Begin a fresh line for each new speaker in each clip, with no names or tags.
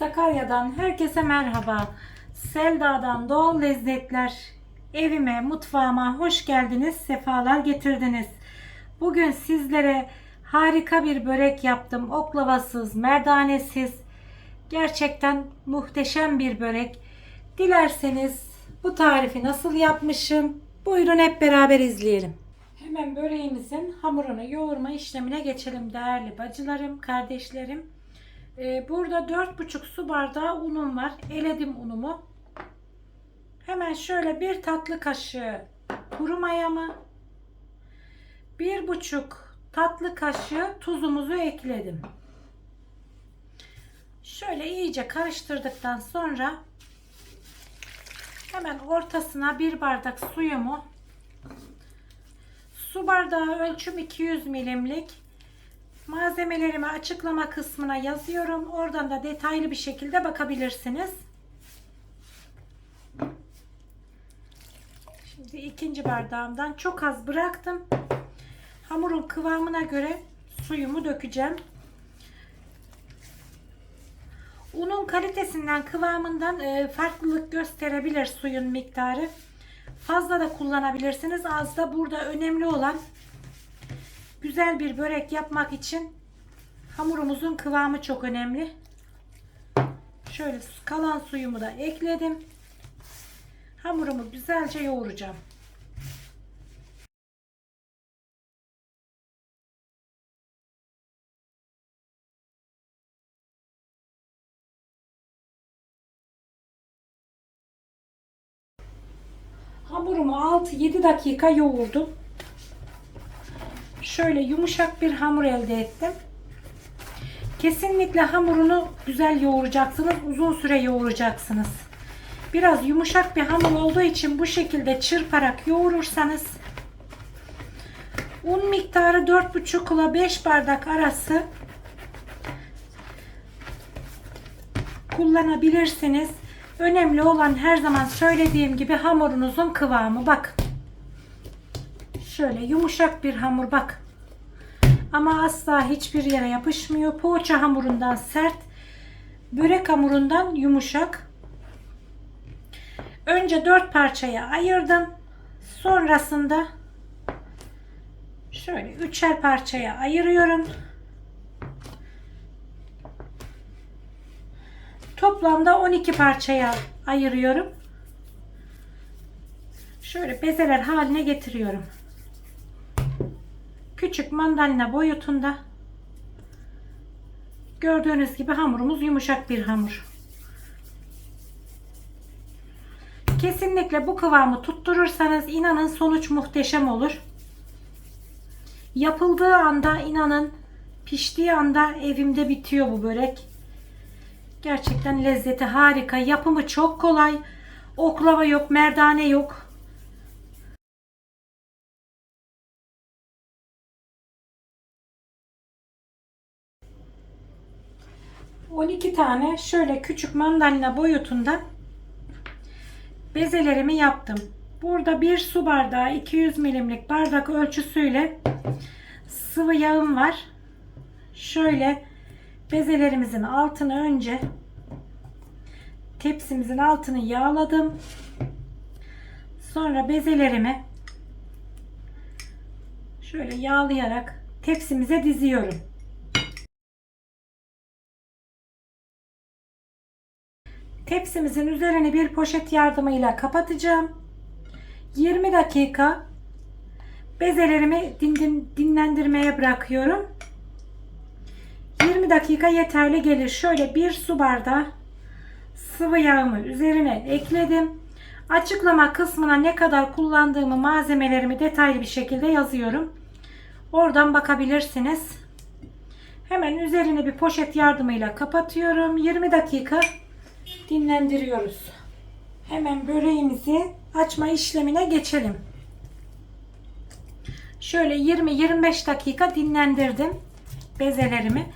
Sakarya'dan herkese merhaba. Selda'dan doğal lezzetler evime, mutfağıma hoş geldiniz, sefalar getirdiniz. Bugün sizlere harika bir börek yaptım. Oklavasız, merdanesiz. Gerçekten muhteşem bir börek. Dilerseniz bu tarifi nasıl yapmışım? Buyurun hep beraber izleyelim. Hemen böreğimizin hamurunu yoğurma işlemine geçelim değerli bacılarım, kardeşlerim. Ee, burada 4,5 su bardağı unum var. Eledim unumu. Hemen şöyle bir tatlı kaşığı kuru mayamı, bir buçuk tatlı kaşığı tuzumuzu ekledim. Şöyle iyice karıştırdıktan sonra hemen ortasına bir bardak suyumu su bardağı ölçüm 200 milimlik Malzemelerimi açıklama kısmına yazıyorum. Oradan da detaylı bir şekilde bakabilirsiniz. Şimdi ikinci bardağımdan çok az bıraktım. Hamurun kıvamına göre suyumu dökeceğim. Unun kalitesinden, kıvamından e, farklılık gösterebilir suyun miktarı. Fazla da kullanabilirsiniz. Az da burada önemli olan güzel bir börek yapmak için hamurumuzun kıvamı çok önemli. Şöyle kalan suyumu da ekledim. Hamurumu güzelce yoğuracağım. Hamurumu 6-7 dakika yoğurdum şöyle yumuşak bir hamur elde ettim. Kesinlikle hamurunu güzel yoğuracaksınız. Uzun süre yoğuracaksınız. Biraz yumuşak bir hamur olduğu için bu şekilde çırparak yoğurursanız un miktarı 4,5 ile 5 bardak arası kullanabilirsiniz. Önemli olan her zaman söylediğim gibi hamurunuzun kıvamı. Bak. Şöyle yumuşak bir hamur bak. Ama asla hiçbir yere yapışmıyor. Poğaça hamurundan sert, börek hamurundan yumuşak. Önce dört parçaya ayırdım. Sonrasında şöyle üçer parçaya ayırıyorum. Toplamda 12 parçaya ayırıyorum. Şöyle bezeler haline getiriyorum küçük mandalina boyutunda gördüğünüz gibi hamurumuz yumuşak bir hamur. Kesinlikle bu kıvamı tutturursanız inanın sonuç muhteşem olur. Yapıldığı anda inanın piştiği anda evimde bitiyor bu börek. Gerçekten lezzeti harika. Yapımı çok kolay. Oklava yok, merdane yok. 12 tane şöyle küçük mandalina boyutunda bezelerimi yaptım. Burada bir su bardağı 200 milimlik bardak ölçüsüyle sıvı yağım var. Şöyle bezelerimizin altını önce tepsimizin altını yağladım. Sonra bezelerimi şöyle yağlayarak tepsimize diziyorum. Tepsimizin üzerini bir poşet yardımıyla kapatacağım. 20 dakika bezelerimi dinlendirmeye bırakıyorum. 20 dakika yeterli gelir. Şöyle bir su bardağı sıvı yağımı üzerine ekledim. Açıklama kısmına ne kadar kullandığımı malzemelerimi detaylı bir şekilde yazıyorum. Oradan bakabilirsiniz. Hemen üzerini bir poşet yardımıyla kapatıyorum. 20 dakika dinlendiriyoruz. Hemen böreğimizi açma işlemine geçelim. Şöyle 20-25 dakika dinlendirdim bezelerimi.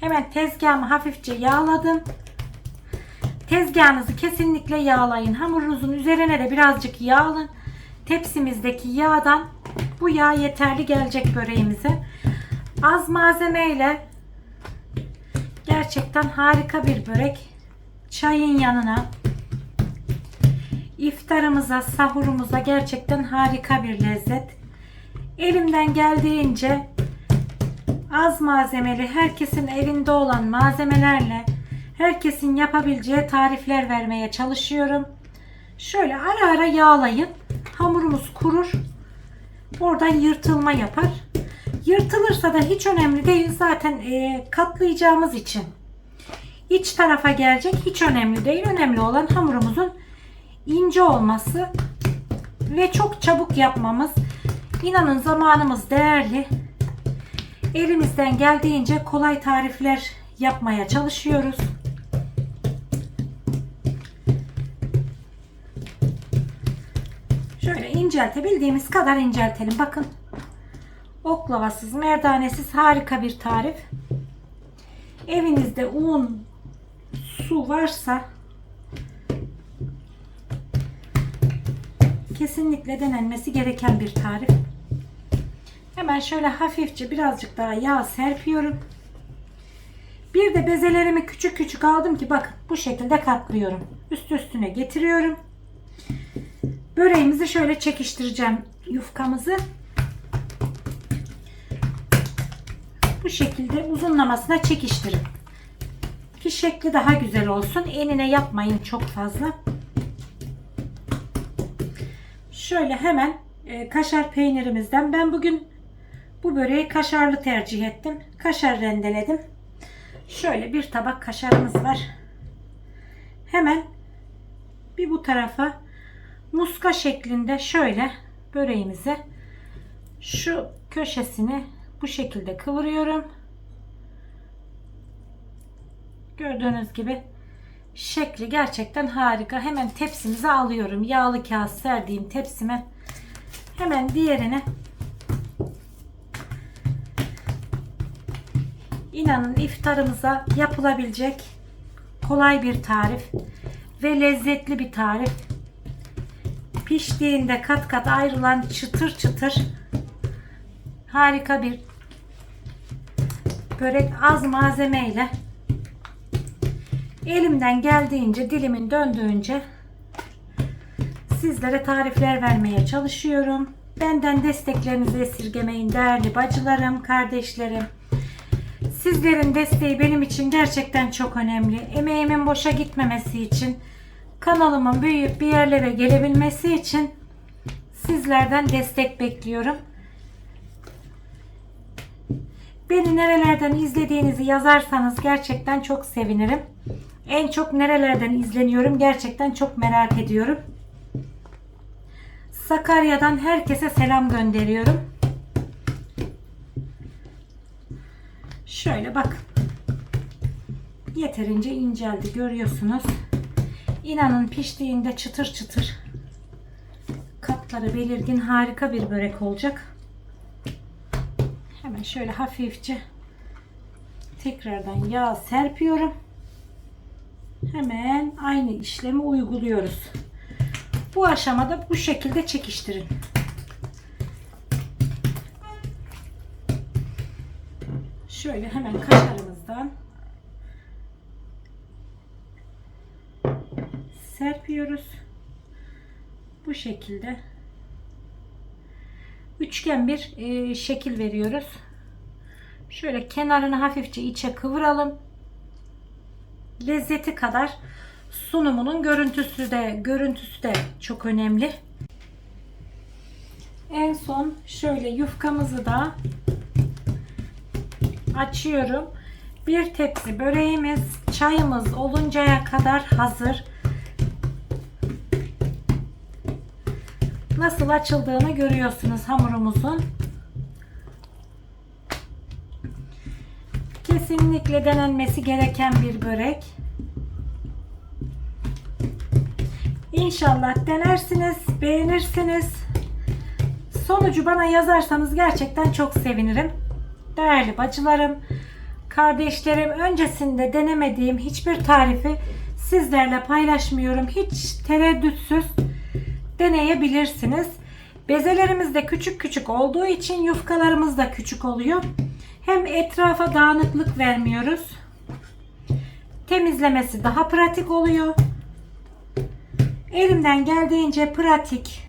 Hemen tezgahımı hafifçe yağladım. Tezgahınızı kesinlikle yağlayın. Hamurunuzun üzerine de birazcık yağlın. Tepsimizdeki yağdan bu yağ yeterli gelecek böreğimize. Az malzeme ile gerçekten harika bir börek çayın yanına iftarımıza, sahurumuza gerçekten harika bir lezzet. Elimden geldiğince az malzemeli, herkesin evinde olan malzemelerle herkesin yapabileceği tarifler vermeye çalışıyorum. Şöyle ara ara yağlayın. Hamurumuz kurur. Oradan yırtılma yapar. Yırtılırsa da hiç önemli değil. Zaten katlayacağımız için. İç tarafa gelecek hiç önemli değil. Önemli olan hamurumuzun ince olması ve çok çabuk yapmamız. İnanın zamanımız değerli. Elimizden geldiğince kolay tarifler yapmaya çalışıyoruz. Şöyle inceltebildiğimiz kadar inceltelim. Bakın oklavasız, merdanesiz harika bir tarif. Evinizde un, su varsa kesinlikle denenmesi gereken bir tarif. Hemen şöyle hafifçe birazcık daha yağ serpiyorum. Bir de bezelerimi küçük küçük aldım ki bakın bu şekilde katlıyorum. Üst üstüne getiriyorum. Böreğimizi şöyle çekiştireceğim yufkamızı. Bu şekilde uzunlamasına çekiştirin. Ki şekli daha güzel olsun. Enine yapmayın çok fazla. Şöyle hemen e, kaşar peynirimizden ben bugün bu böreği kaşarlı tercih ettim. Kaşar rendeledim. Şöyle bir tabak kaşarımız var. Hemen bir bu tarafa muska şeklinde şöyle böreğimizi şu köşesini bu şekilde kıvırıyorum. Gördüğünüz gibi şekli gerçekten harika. Hemen tepsimize alıyorum. Yağlı kağıt serdiğim tepsime hemen diğerini İnanın iftarımıza yapılabilecek kolay bir tarif ve lezzetli bir tarif. Piştiğinde kat kat ayrılan çıtır çıtır harika bir börek az malzemeyle elimden geldiğince dilimin döndüğünce sizlere tarifler vermeye çalışıyorum. Benden desteklerinizi esirgemeyin değerli bacılarım, kardeşlerim. Sizlerin desteği benim için gerçekten çok önemli. Emeğimin boşa gitmemesi için, kanalımın büyüyüp bir yerlere gelebilmesi için sizlerden destek bekliyorum. Beni nerelerden izlediğinizi yazarsanız gerçekten çok sevinirim. En çok nerelerden izleniyorum gerçekten çok merak ediyorum. Sakarya'dan herkese selam gönderiyorum. Şöyle bak. Yeterince inceldi görüyorsunuz. İnanın piştiğinde çıtır çıtır katları belirgin harika bir börek olacak. Hemen şöyle hafifçe tekrardan yağ serpiyorum. Hemen aynı işlemi uyguluyoruz. Bu aşamada bu şekilde çekiştirin. Şöyle hemen kaşarımızdan serpiyoruz. Bu şekilde üçgen bir e, şekil veriyoruz. Şöyle kenarını hafifçe içe kıvıralım. Lezzeti kadar sunumunun görüntüsü de görüntüsü de çok önemli. En son şöyle yufkamızı da açıyorum. Bir tepsi böreğimiz, çayımız oluncaya kadar hazır. Nasıl açıldığını görüyorsunuz hamurumuzun. Kesinlikle denenmesi gereken bir börek. İnşallah denersiniz, beğenirsiniz. Sonucu bana yazarsanız gerçekten çok sevinirim. Değerli bacılarım, kardeşlerim, öncesinde denemediğim hiçbir tarifi sizlerle paylaşmıyorum. Hiç tereddütsüz deneyebilirsiniz. Bezelerimiz de küçük küçük olduğu için yufkalarımız da küçük oluyor. Hem etrafa dağınıklık vermiyoruz. temizlemesi daha pratik oluyor. Elimden geldiğince pratik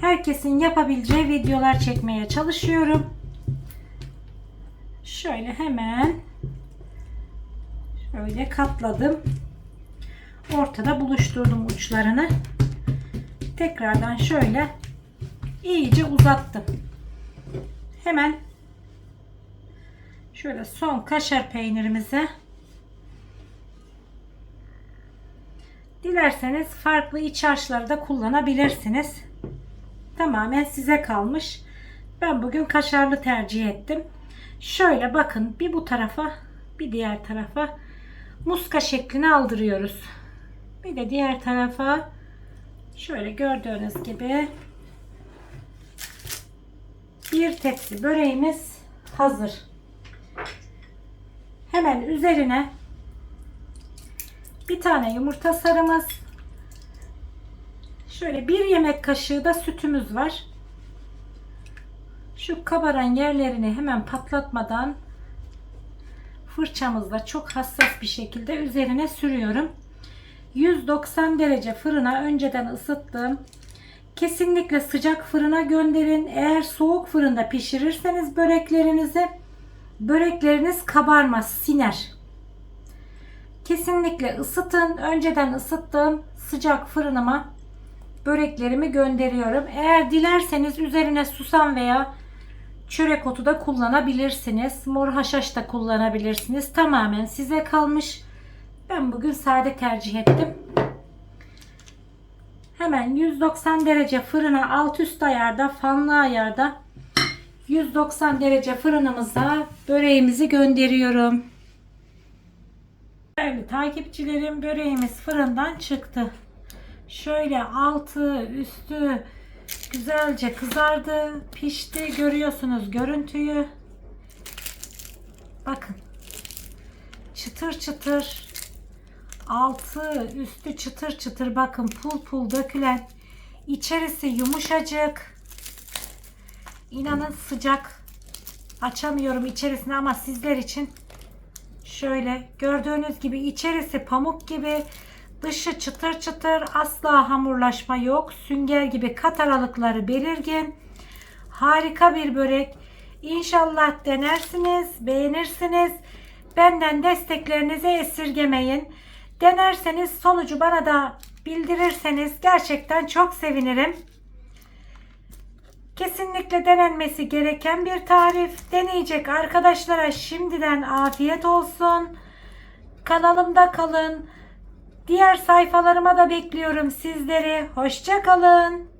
herkesin yapabileceği videolar çekmeye çalışıyorum. Şöyle hemen şöyle katladım. Ortada buluşturdum uçlarını. Tekrardan şöyle iyice uzattım. Hemen şöyle son kaşar peynirimize dilerseniz farklı iç harçları da kullanabilirsiniz. Tamamen size kalmış. Ben bugün kaşarlı tercih ettim. Şöyle bakın bir bu tarafa bir diğer tarafa muska şeklini aldırıyoruz. Bir de diğer tarafa şöyle gördüğünüz gibi bir tepsi böreğimiz hazır. Hemen üzerine bir tane yumurta sarımız, şöyle bir yemek kaşığı da sütümüz var. Şu kabaran yerlerini hemen patlatmadan fırçamızla çok hassas bir şekilde üzerine sürüyorum. 190 derece fırına önceden ısıttım. Kesinlikle sıcak fırına gönderin. Eğer soğuk fırında pişirirseniz böreklerinizi börekleriniz kabarmaz, siner. Kesinlikle ısıtın. Önceden ısıttığım sıcak fırınıma böreklerimi gönderiyorum. Eğer dilerseniz üzerine susam veya çörek otu da kullanabilirsiniz. Mor haşhaş da kullanabilirsiniz. Tamamen size kalmış. Ben bugün sade tercih ettim. Hemen 190 derece fırına alt üst ayarda fanlı ayarda 190 derece fırınımıza böreğimizi gönderiyorum. Değerli takipçilerim böreğimiz fırından çıktı. Şöyle altı üstü güzelce kızardı, pişti. Görüyorsunuz görüntüyü. Bakın. Çıtır çıtır. Altı üstü çıtır çıtır bakın pul pul dökülen. İçerisi yumuşacık. İnanın sıcak. Açamıyorum içerisini ama sizler için şöyle gördüğünüz gibi içerisi pamuk gibi dışı çıtır çıtır asla hamurlaşma yok. Sünger gibi kat aralıkları belirgin. Harika bir börek. İnşallah denersiniz, beğenirsiniz. Benden desteklerinizi esirgemeyin. Denerseniz sonucu bana da bildirirseniz gerçekten çok sevinirim. Kesinlikle denenmesi gereken bir tarif. Deneyecek arkadaşlara şimdiden afiyet olsun. Kanalımda kalın. Diğer sayfalarıma da bekliyorum sizleri. Hoşça kalın.